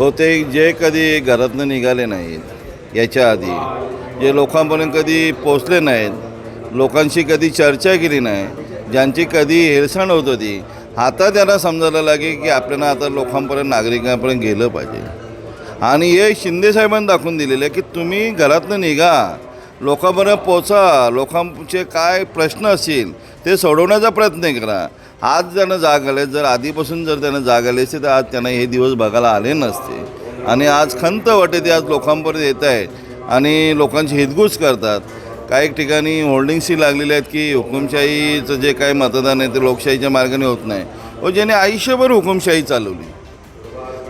होते जे कधी घरातनं निघाले नाहीत याच्या आधी. जे लोकांपर्यंत कधी पोचले नाहीत लोकांशी कधी चर्चा केली नाही ज्यांची कधी हेळसांड होत होती आता त्यांना समजायला लागे की आपल्याला आता लोकांपर्यंत नागरिकांपर्यंत गेलं पाहिजे. आणि हे शिंदेसाहेबांनी दाखवून दिलेलं आहे की तुम्ही घरातनं निघा लोकांपर्यंत पोचा लोकांचे काय प्रश्न असतील ते सोडवण्याचा प्रयत्न करा. आज त्यांना जागले जर आधीपासून जर त्यांना जाग आले असते तर आज त्यांना हे दिवस बघायला आले नसते. आणि आज खंत वाटते ते आज लोकांपर्यंत येत आहेत आणि लोकांची हितगुज करतात. काही ठिकाणी होल्डिंग्सही लागलेले आहेत की हुकुमशाहीचं जे काही मतदान आहे ते लोकशाहीच्या मार्गाने होत नाही. व ज्याने आयुष्यभर हुकुमशाही चालवली.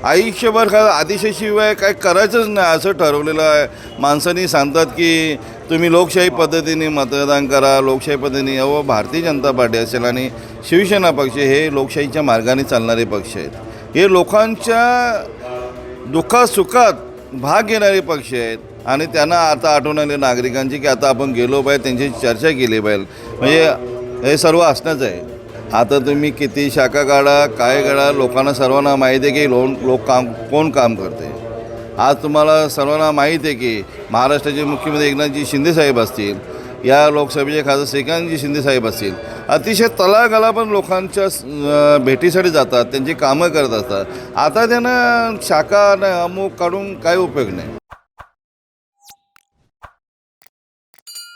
आयुष्यभर का आदिशाशिवाय काय करायचंच नाही असं ठरवलेलं आहे. माणसांनी सांगतात की तुम्ही लोकशाही पद्धतीने मतदान करा लोकशाही पद्धतीने अहो भारतीय जनता पार्टी असेल आणि शिवसेना पक्ष हे लोकशाहीच्या मार्गाने चालणारे पक्ष आहेत. हे लोकांच्या दुःखात सुखात भाग घेणारे पक्ष आहेत आणि त्यांना आता आठवण आले नागरिकांची की आता आपण गेलो पाहिजे त्यांची चर्चा केली पाहिजे. म्हणजे हे सर्व असणंच आहे. आता तुम्ही किती शाखा काढा काय काढा लोकांना सर्वांना माहिती आहे की लोन लोक काम कोण काम करते? आज तुम्हाला सर्वांना माहीत आहे की महाराष्ट्राचे मुख्यमंत्री एकनाथजी शिंदेसाहेब असतील या लोकसभेचे खासदार श्रीकांतजी शिंदेसाहेब असतील अतिशय तलागाला पण लोकांच्या भेटीसाठी जातात त्यांची कामं करत असतात. आता त्यांना शाखा अमुक काढून काय उपयोग नाही.